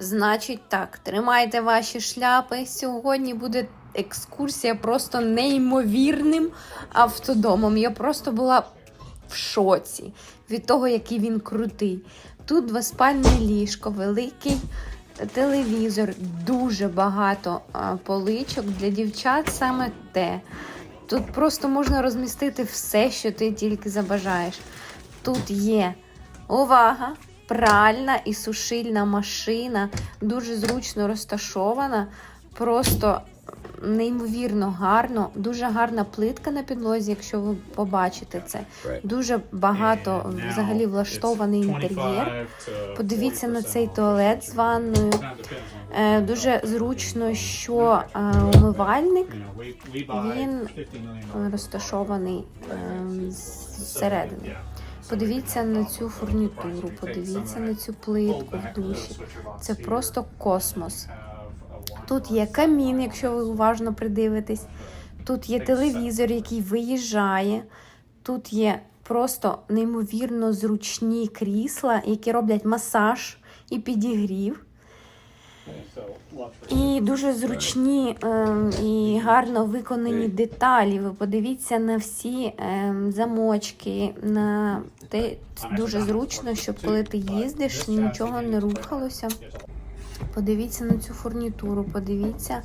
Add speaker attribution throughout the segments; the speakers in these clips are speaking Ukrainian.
Speaker 1: Значить так, тримайте ваші шляпи. Сьогодні буде екскурсія просто неймовірним автодомом. Я просто була в шоці від того, який він крутий. Тут двоспальне ліжко, великий телевізор, дуже багато поличок для дівчат саме те. Тут просто можна розмістити все, що ти тільки забажаєш. Тут є увага! Пральна і сушильна машина, дуже зручно розташована, просто неймовірно гарно, дуже гарна плитка на підлозі, якщо ви побачите це. Дуже багато взагалі влаштований інтер'єр. Подивіться на цей туалет з ванною. Е, Дуже зручно, що е, умивальник він розташований е, зсередини. Подивіться на цю фурнітуру, подивіться на цю плитку в душі. Це просто космос. Тут є камін, якщо ви уважно придивитесь. Тут є телевізор, який виїжджає. Тут є просто неймовірно зручні крісла, які роблять масаж і підігрів. І дуже зручні ем, і гарно виконані деталі. Ви подивіться на всі ем, замочки. На те дуже зручно, щоб коли ти їздиш, нічого не рухалося. Подивіться на цю фурнітуру, подивіться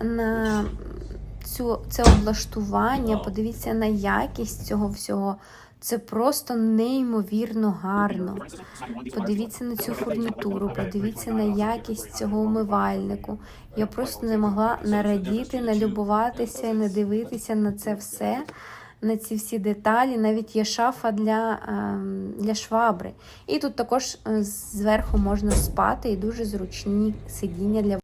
Speaker 1: на цю, це облаштування, подивіться на якість цього всього. Це просто неймовірно гарно. Подивіться на цю фурнітуру, подивіться на якість цього умивальнику. Я просто не могла нарадіти, налюбуватися, не дивитися на це все, на ці всі деталі. Навіть є шафа для, ем, для швабри. І тут також е, зверху можна спати і дуже зручні сидіння для